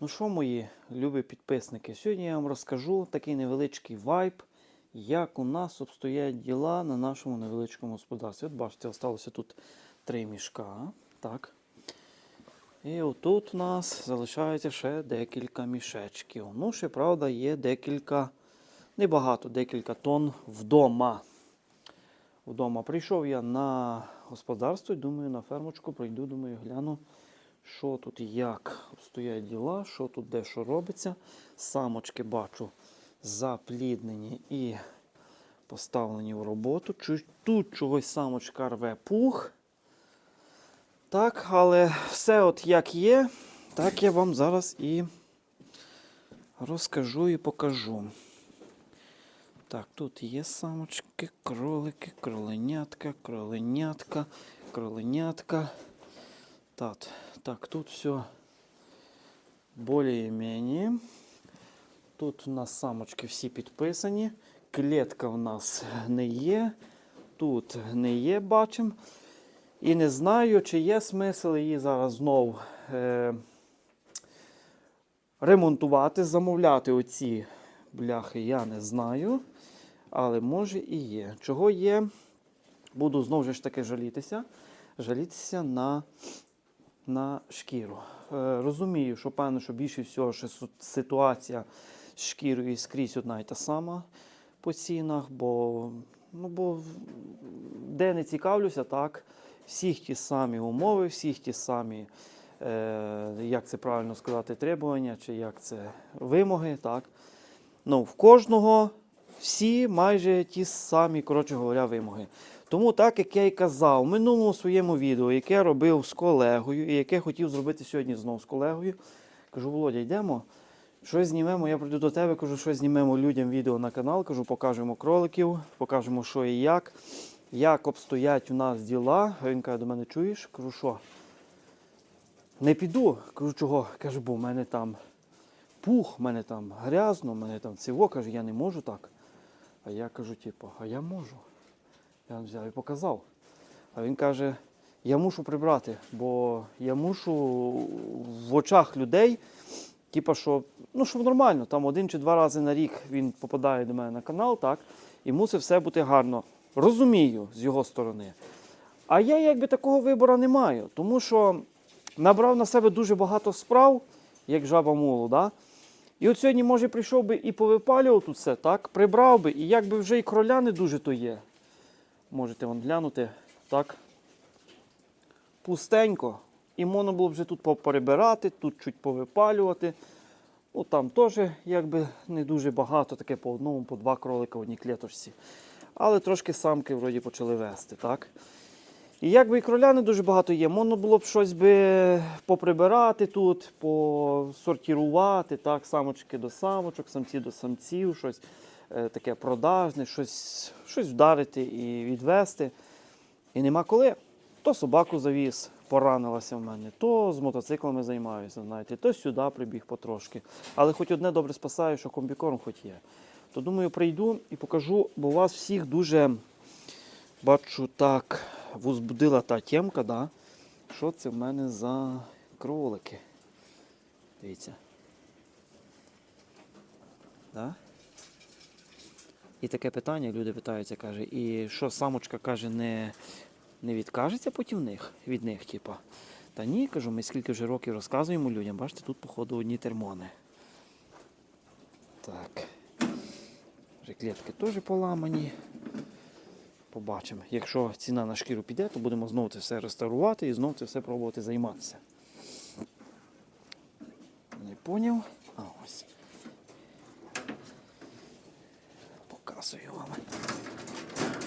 Ну що, мої любі підписники, сьогодні я вам розкажу такий невеличкий вайб, як у нас обстоять діла на нашому невеличкому господарстві. От бачите, залишилося тут три мішка. Так. І отут у нас залишається ще декілька мішечків. Ну, ще, правда, є декілька, небагато, декілька тонн вдома. Вдома прийшов я на господарство і думаю, на фермочку прийду, думаю, гляну, що тут як обстоять діла, що тут де що робиться. Самочки бачу запліднені і поставлені в роботу. Тут чогось самочка рве пух. Так, але все от як є, так я вам зараз і розкажу і покажу. Так, тут є самочки, кролики, кроленятка, кроленятка, кроленятка. Так, так, тут все более-менее. Тут у нас самочки всі підписані. Клітка в нас не є. Тут не є, бачимо. І не знаю, чи є смисл її зараз знов е, ремонтувати, замовляти оці бляхи, я не знаю. Але може і є. Чого є? Буду знову ж таки жалітися. Жалітися на, на шкіру. Е, розумію, що певно, що більше всього що ситуація з шкірою скрізь одна й та сама по цінах, бо, ну, бо де не цікавлюся, так, всіх ті самі умови, всіх ті самі, е, як це правильно сказати, требування, чи як це вимоги, так. Ну, в кожного всі майже ті самі, коротше говоря, вимоги. Тому так, як я і казав, в минулому своєму відео, яке я робив з колегою, і яке хотів зробити сьогодні знову з колегою, кажу, Володя, йдемо, щось знімемо, я прийду до тебе, кажу, щось знімемо людям відео на канал, кажу, покажемо кроликів, покажемо, що і як, як обстоять у нас діла. Він каже, до мене чуєш? Кажу, що? Не піду. Кажу, чого? Каже, бо в мене там пух, в мене там грязно, в мене там циво, каже, я не можу так. А я кажу, типу, а я можу. Я взяв і показав. А він каже, я мушу прибрати, бо я мушу в очах людей, типу, що, ну, щоб нормально, там один чи два рази на рік він попадає до мене на канал, так, і мусить все бути гарно. Розумію з його сторони. А я якби такого вибору не маю, тому що набрав на себе дуже багато справ, як жаба мулу, да? І от сьогодні, може, прийшов би і повипалював тут все, так? Прибрав би, і якби вже і кроля не дуже то є. Можете вон глянути, так? Пустенько. І можна було б вже тут поперебирати, тут чуть повипалювати. Ну, там теж якби не дуже багато, таке по одному, по два кролика в одній клеточці. Але трошки самки вроді почали вести, так? І якби і кроля не дуже багато є, можна було б щось би поприбирати тут, посортірувати, так, самочки до самочок, самці до самців, щось таке продажне, щось, щось вдарити і відвести. І нема коли. То собаку завіз, поранилася в мене, то з мотоциклами займаюся, знаєте, то сюди прибіг потрошки. Але хоч одне добре спасаю, що комбікорм хоч є. То думаю, прийду і покажу, бо вас всіх дуже бачу так возбудила та тємка, да? що це в мене за кролики. Дивіться. Да? І таке питання, люди питаються, каже, і що самочка каже, не, не відкажеться потім них, від них, типа. Та ні, кажу, ми скільки вже років розказуємо людям, бачите, тут, походу, одні термони. Так. Вже клітки теж поламані. Побачимо. Якщо ціна на шкіру піде, то будемо знову це все реставрувати і знову це все пробувати займатися. Не поняв? А ось. Показую вам.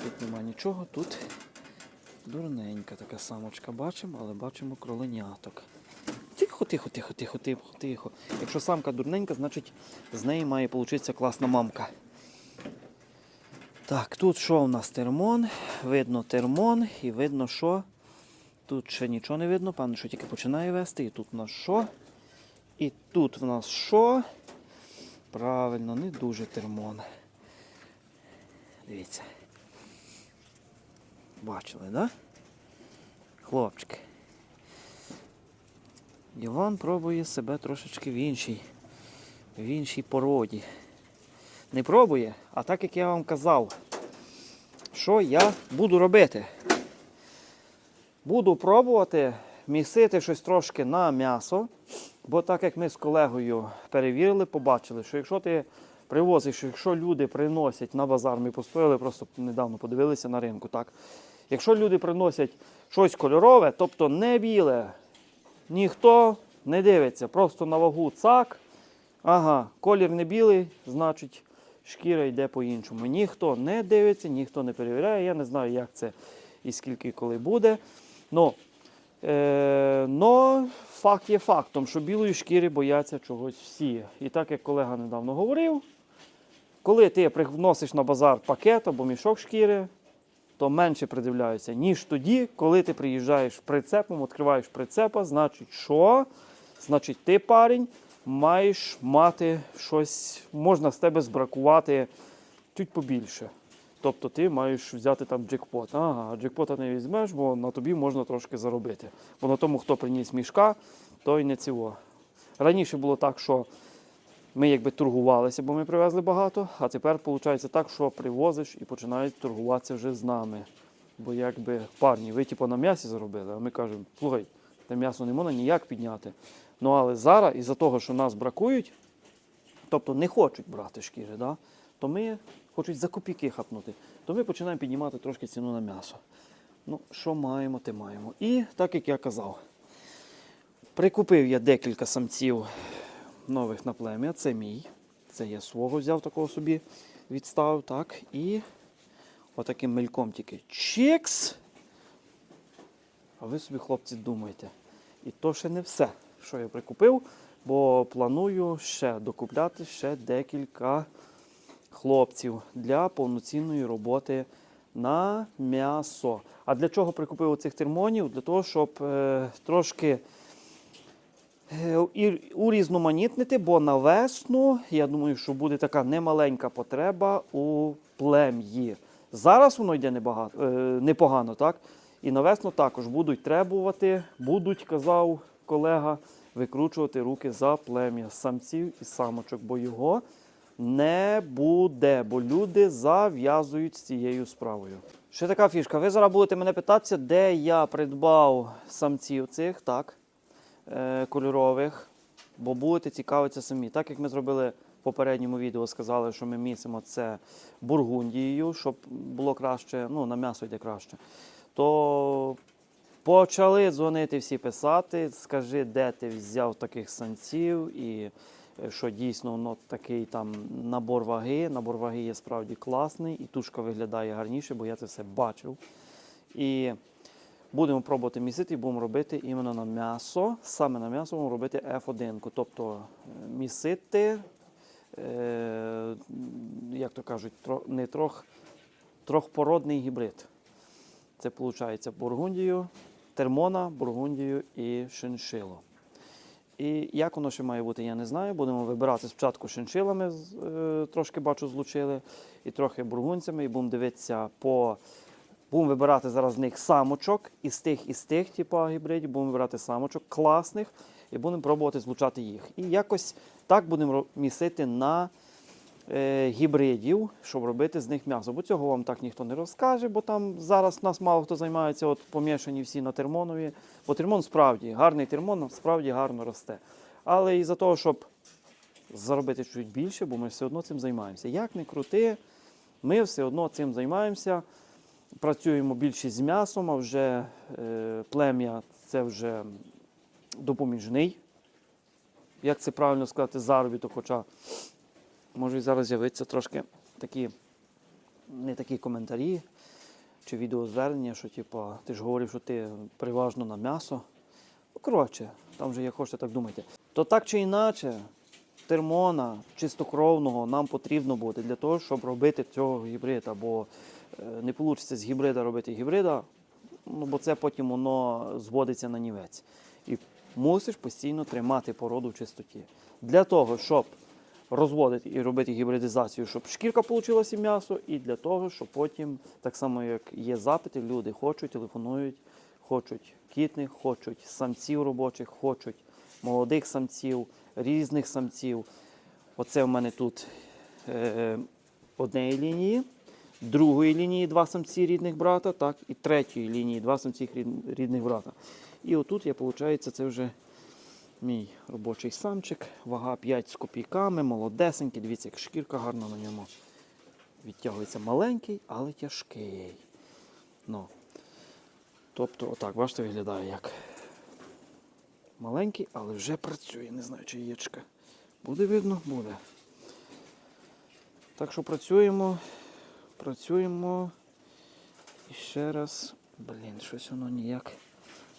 Тут нема нічого, тут дурненька така самочка бачимо, але бачимо кроленяток. Тихо, тихо, тихо, тихо, тихо, тихо. Якщо самка дурненька, значить з неї має получитися класна мамка. Так, тут що у нас термон? Видно термон і видно, що тут ще нічого не видно, певно, що тільки починає вести. І тут у нас що? І тут в нас що? Правильно, не дуже термон. Дивіться. Бачили, так? Да? Хлопчики. Іван пробує себе трошечки в іншій, в іншій породі. Не пробує, а так як я вам казав, що я буду робити? Буду пробувати місити щось трошки на м'ясо, бо так як ми з колегою перевірили, побачили, що якщо ти привозиш, якщо люди приносять на базар, ми постояли, просто недавно подивилися на ринку, так? Якщо люди приносять щось кольорове, тобто не біле, ніхто не дивиться, просто на вагу цак. Ага, колір не білий, значить шкіра йде по-іншому. Ніхто не дивиться, ніхто не перевіряє. Я не знаю, як це і скільки коли буде. Но, е, но факт є фактом, що білої шкіри бояться чогось всі. І так як колега недавно говорив, коли ти приносиш на базар пакет або мішок шкіри, то менше придивляються, ніж тоді, коли ти приїжджаєш прицепом, відкриваєш прицепа, значить, що? Значить, ти, парень, маєш мати щось, можна з тебе збракувати чуть побільше. Тобто ти маєш взяти там джекпот. Ага, джекпота не візьмеш, бо на тобі можна трошки заробити. Бо на тому, хто приніс мішка, той не цього. Раніше було так, що ми якби торгувалися, бо ми привезли багато, а тепер виходить так, що привозиш і починають торгуватися вже з нами. Бо якби парні, ви типу на м'ясі заробили, а ми кажемо, слухай, те м'ясо не можна ніяк підняти. Ну але зараз, із-за того, що нас бракують, тобто не хочуть брати шкіри, да? то ми хочуть за копійки хапнути, то ми починаємо піднімати трошки ціну на м'ясо. Ну, що маємо, те маємо. І так як я казав, прикупив я декілька самців нових на плем'я. Це мій. Це я свого взяв такого собі, відставив. так. І отаким мельком тільки чекс. А ви собі, хлопці, думаєте. І то ще не все, що я прикупив, бо планую ще докупляти ще декілька хлопців для повноцінної роботи на м'ясо. А для чого прикупив цих термонів? Для того, щоб е, трошки урізноманітнити, бо на весну, я думаю, що буде така немаленька потреба у плем'ї. Зараз воно йде небагато, е, непогано, так? І на весну також будуть требувати, будуть, казав колега, викручувати руки за плем'я самців і самочок, бо його не буде, бо люди зав'язують з цією справою. Ще така фішка. Ви зараз будете мене питатися, де я придбав самців цих, так, е, кольорових, бо будете цікавитися самі. Так як ми зробили в попередньому відео, сказали, що ми місимо це бургундією, щоб було краще, ну, на м'ясо йде краще. То почали дзвонити всі писати, скажи, де ти взяв таких самців і е, що дійсно воно такий там набор ваги. Набор ваги є справді класний, і тушка виглядає гарніше, бо я це все бачив. І будемо пробувати місити і будемо робити іменно на м'ясо. Саме на м'ясо будемо робити F1. Тобто е, місити, е, як то кажуть, тро- не трох, трохпородний гібрид. Це виходить бургундію, термона, бургундію і шиншило. І як воно ще має бути, я не знаю. Будемо вибирати спочатку шиншилами, е, трошки бачу, злучили, і трохи бургунцями, і будемо дивитися по. Будемо вибирати зараз з них самочок із тих, із тих, типу гібридів, будемо вибирати самочок класних і будемо пробувати злучати їх. І якось так будемо місити на е, гібридів, щоб робити з них м'ясо. Бо цього вам так ніхто не розкаже, бо там зараз нас мало хто займається, от помішані всі на термонові. Бо термон справді, гарний термон справді гарно росте. Але і за того, щоб заробити чуть більше, бо ми все одно цим займаємося. Як не крути, ми все одно цим займаємося. Працюємо більше з м'ясом, а вже е, плем'я це вже допоміжний. Як це правильно сказати, заробіток, хоча може зараз з'явиться трошки такі не такі коментарі чи відеозвернення, що типу, ти ж говорив, що ти переважно на м'ясо. Ну, коротше, там вже як хочете, так думайте. То так чи інакше, термона чистокровного нам потрібно буде для того, щоб робити цього гібрида. Бо не вийде з гібрида робити гібрида, ну, бо це потім воно зводиться на нівець. І мусиш постійно тримати породу в чистоті. Для того, щоб розводити і робити гібридизацію, щоб шкірка вийшла і м'ясо, і для того, щоб потім, так само як є запити, люди хочуть, телефонують, хочуть кітних, хочуть самців робочих, хочуть молодих самців, різних самців. Оце в мене тут е, однієї лінії, другої лінії два самці рідних брата, так, і третьої лінії два самці рідних брата. І отут я, виходить, це вже мій робочий самчик, вага 5 з копійками, молодесенький. Дивіться, як шкірка гарна на ньому. Відтягується маленький, але тяжкий. Ну. Тобто, отак, бачите, виглядає як маленький, але вже працює. Не знаю, чи яєчка. Буде видно? Буде. Так що працюємо, працюємо. І ще раз. Блін, щось воно ніяк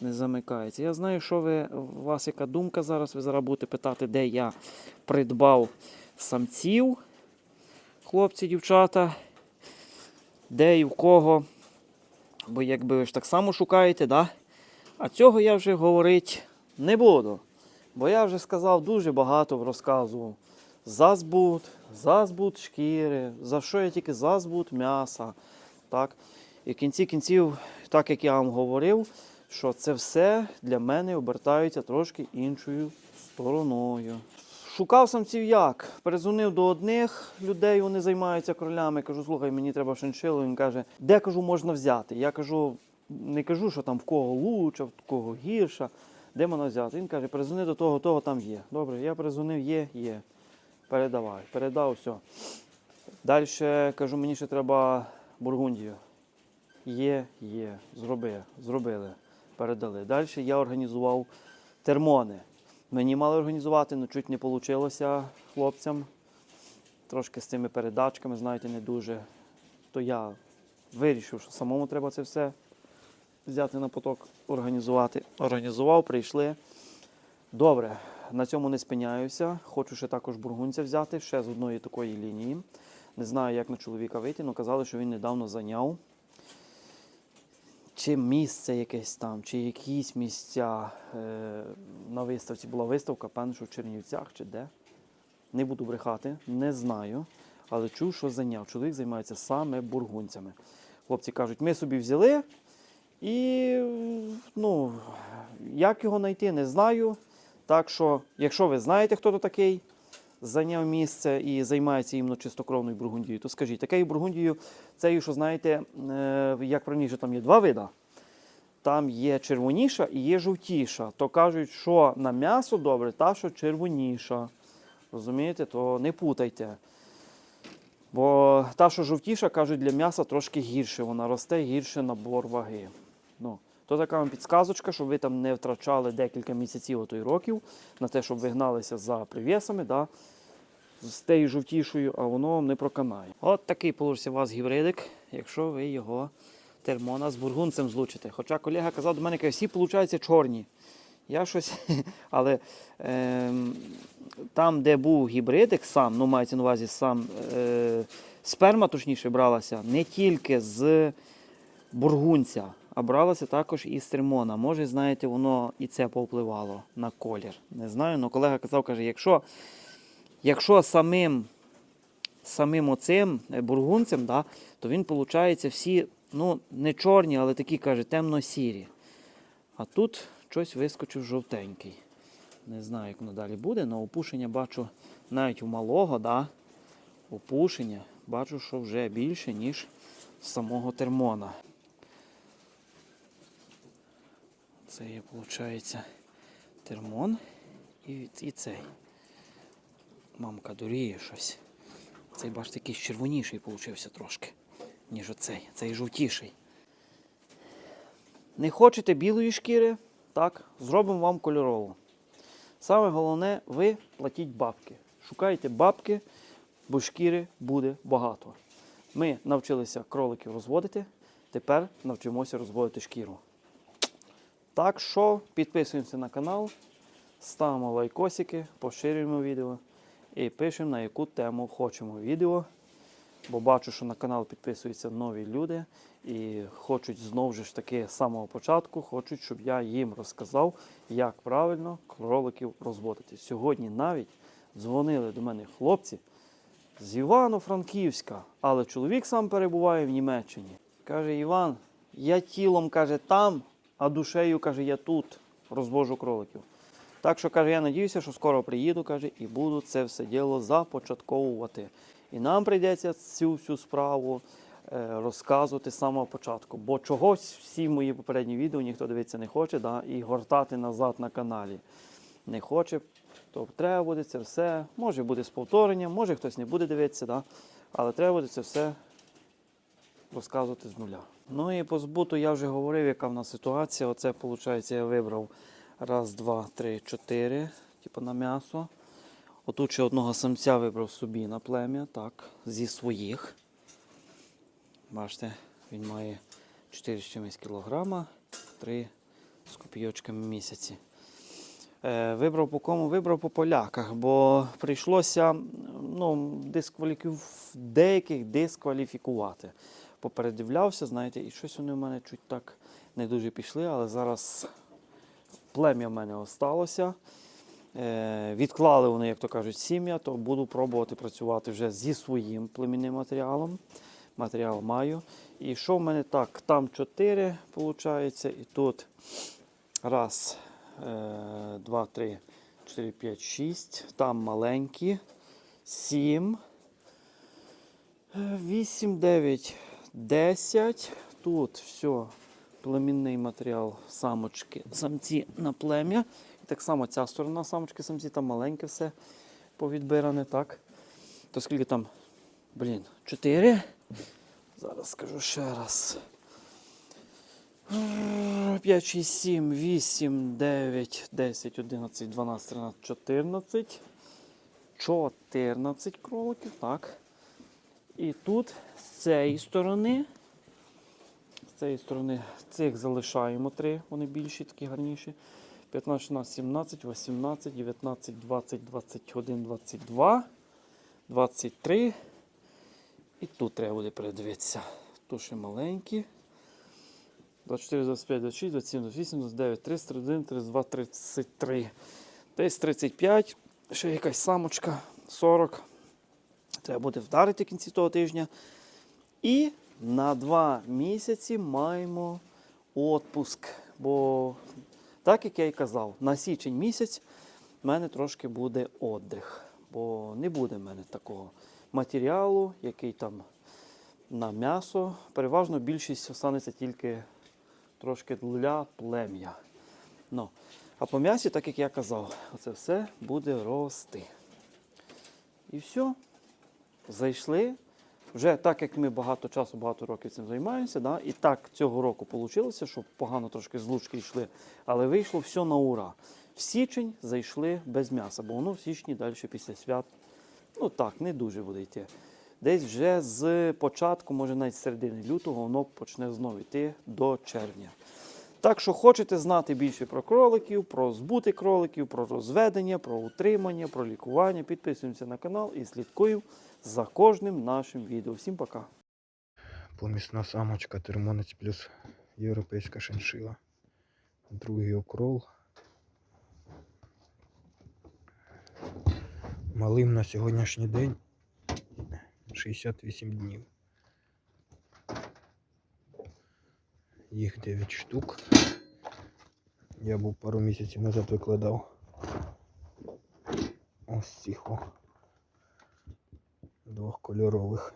не замикається. Я знаю, що ви, у вас яка думка зараз. Ви зараз будете питати, де я придбав самців, хлопці, дівчата, де і в кого. Бо якби ви ж так само шукаєте, да? а цього я вже говорити не буду. Бо я вже сказав дуже багато розказував. За збут, за збут шкіри, за що я тільки за збут м'яса. Так? І в кінці кінців, так як я вам говорив, що це все для мене обертається трошки іншою стороною. Шукав самців як? Перезвонив до одних людей, вони займаються кролями. Кажу, слухай, мені треба шиншилу. Він каже, де кажу, можна взяти. Я кажу, не кажу, що там в кого лучше, в кого гірша, де можна взяти. Він каже, перезвони до того, того там є. Добре, я перезвонив, є, є. Передавай. Передав, все. Далі кажу, мені ще треба Бургундію. Є, є, зроби, зробили, передали. Далі я організував термони. Мені мали організувати, але чуть не вийшло хлопцям. Трошки з цими передачками, знаєте, не дуже. То я вирішив, що самому треба це все взяти на поток, організувати. Організував, прийшли. Добре, на цьому не спиняюся. Хочу ще також бургунця взяти, ще з одної такої лінії. Не знаю, як на чоловіка вийти, але казали, що він недавно зайняв. Чи місце якесь там, чи якісь місця е, на виставці була виставка, певно, що в Чернівцях чи де. Не буду брехати, не знаю. Але чув, що зайняв. Чоловік займається саме бургунцями. Хлопці кажуть, ми собі взяли. І ну, як його знайти, не знаю. Так що, якщо ви знаєте, хто то такий, зайняв місце і займається іменно чистокровною бургундією, то скажіть, такою бургундією, це, що знаєте, е, як раніше, там є два види. Там є червоніша і є жовтіша. То кажуть, що на м'ясо добре, та що червоніша. Розумієте, то не путайте. Бо та, що жовтіша, кажуть, для м'яса трошки гірше, вона росте гірше набор ваги. Ну, то така вам підсказочка, щоб ви там не втрачали декілька місяців ото й років на те, щоб ви гналися за привісами, да, з тією жовтішою, а воно вам не проканає. От такий получився у вас гібридик, якщо ви його термона з бургунцем злучите. Хоча колега казав до мене, каже, всі получаються чорні. Я щось, але ем, там, де був гібридик сам, ну мається на увазі сам е, сперма, точніше, бралася не тільки з бургунця, а бралася також і з термона. Може, знаєте, воно і це повпливало на колір. Не знаю, але колега казав, каже, якщо, якщо самим, самим оцим е, бургунцем, да, то він, виходить, всі ну, не чорні, але такі, каже, темно-сірі. А тут щось вискочив жовтенький. Не знаю, як воно далі буде, але опушення бачу навіть у малого, да, опушення бачу, що вже більше, ніж самого термона. Це є, виходить, термон і, і цей. Мамка дуріє щось. Цей, бачите, якийсь червоніший получився трошки, ніж оцей. Цей жовтіший. Не хочете білої шкіри? Так, зробимо вам кольорову. Саме головне, ви платіть бабки. Шукайте бабки, бо шкіри буде багато. Ми навчилися кроликів розводити, тепер навчимося розводити шкіру. Так що підписуємося на канал, ставимо лайкосики, поширюємо відео і пишемо, на яку тему хочемо відео. Бо бачу, що на канал підписуються нові люди і хочуть знову ж таки з самого початку, хочуть, щоб я їм розказав, як правильно кроликів розводити. Сьогодні навіть дзвонили до мене хлопці з Івано-Франківська, але чоловік сам перебуває в Німеччині. Каже, Іван, я тілом каже там, а душею каже, я тут розвожу кроликів. Так що каже, я надіюся, що скоро приїду, каже, і буду це все діло започатковувати. І нам прийдеться цю всю справу е, розказувати з самого початку. Бо чогось всі мої попередні відео ніхто дивитися не хоче, да, і гортати назад на каналі не хоче. То треба буде це все. Може буде з повторенням, може хтось не буде дивитися, да, але треба буде це все розказувати з нуля. Ну і по збуту я вже говорив, яка в нас ситуація. Оце, виходить, я вибрав раз, два, три, чотири, типу на м'ясо. Отут ще одного самця вибрав собі на плем'я, так, зі своїх. Бачите, він має 4 з чимось кілограма, 3 з копійочками місяці. Е, вибрав по кому? Вибрав по поляках, бо прийшлося ну, дискваліфіків... деяких дискваліфікувати. Попередивлявся, знаєте, і щось вони в мене чуть так не дуже пішли, але зараз плем'я в мене осталося. Е, відклали вони, як то кажуть, сім'я, то буду пробувати працювати вже зі своїм племінним матеріалом. Матеріал маю. І що в мене так? Там 4, виходить, і тут раз, е, два, три, чотири, п'ять, шість. Там маленькі. Сім. е, Вісім, дев'ять, десять. Тут все. Племінний матеріал самочки, самці на плем'я. І так само ця сторона самочки, самці, там маленьке все повідбиране, так? То скільки там? Блін, 4. Зараз скажу ще раз. 5, 6, 7, 8, 9, 10, 11, 12, 13, 14. 14 кроликів, так. І тут з цієї сторони. З цієї сторони цих залишаємо три, вони більші, такі гарніші. 15, 16, 17, 18, 19, 20, 21, 22, 23. І тут треба буде передивитися. Тут ще маленькі. 24, 25, 26, 27, 28, 29, 30, 31, 32, 33. Десь 35. Ще якась самочка 40. Треба буде вдарити в кінці того тижня. І на два місяці маємо отпуск. Бо, так як я і казав, на січень місяць в мене трошки буде віддих. Бо не буде в мене такого матеріалу, який там на м'ясо. Переважно більшість останеться тільки трошки для плем'я. Ну, а по м'ясі, так як я казав, це все буде рости. І все. Зайшли. Вже так як ми багато часу, багато років цим займаємося, да? і так цього року вийшло, що погано трошки з лучки йшли, але вийшло все на ура. В січень зайшли без м'яса, бо воно в січні далі після свят. Ну так, не дуже буде йти. Десь вже з початку, може навіть з середини лютого, воно почне знову йти до червня. Так що хочете знати більше про кроликів, про збути кроликів, про розведення, про утримання, про лікування, підписуємося на канал і слідкуємо за кожним нашим відео. Всім пока! Помісна самочка термонець плюс європейська шиншила. Другий окрол. Малим на сьогоднішній день 68 днів. Їх 9 штук. Я був пару місяців назад викладав ось цих о, двохкольорових.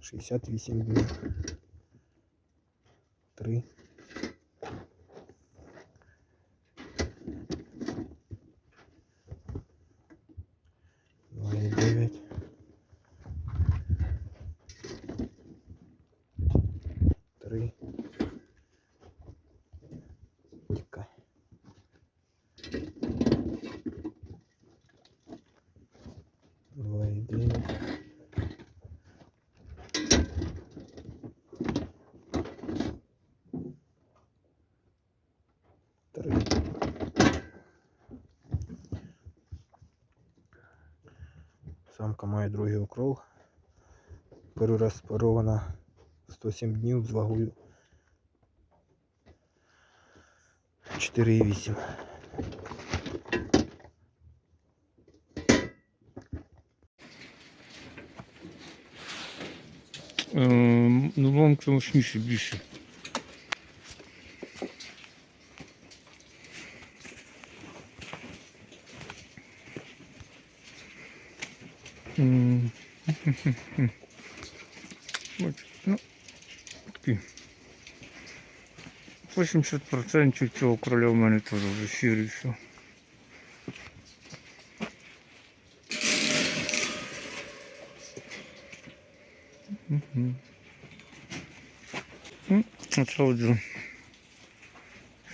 68 днів. 3 Самка має другий окрол. Перший раз спарована 107 днів з вагою 4,8. Ем, Ну, мамка мощніше більше. М. От, ну, такі. 80% цього короля в мене теж вже сірий. Ну, Оце отже.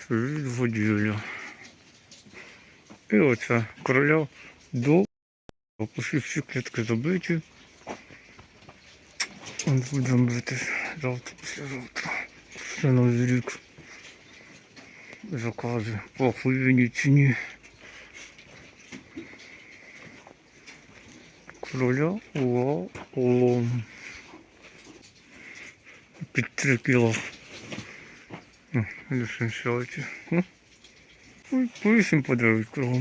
Сидить воділя. І оце короля до Пошли всі клітки забиті. От Будемо бити завтра, післязавтра. Все на рік. Закази по хвилині ціні. Короля улон. Під 3 кіло. Лишимся. Ой, по 8 по 9 кругом.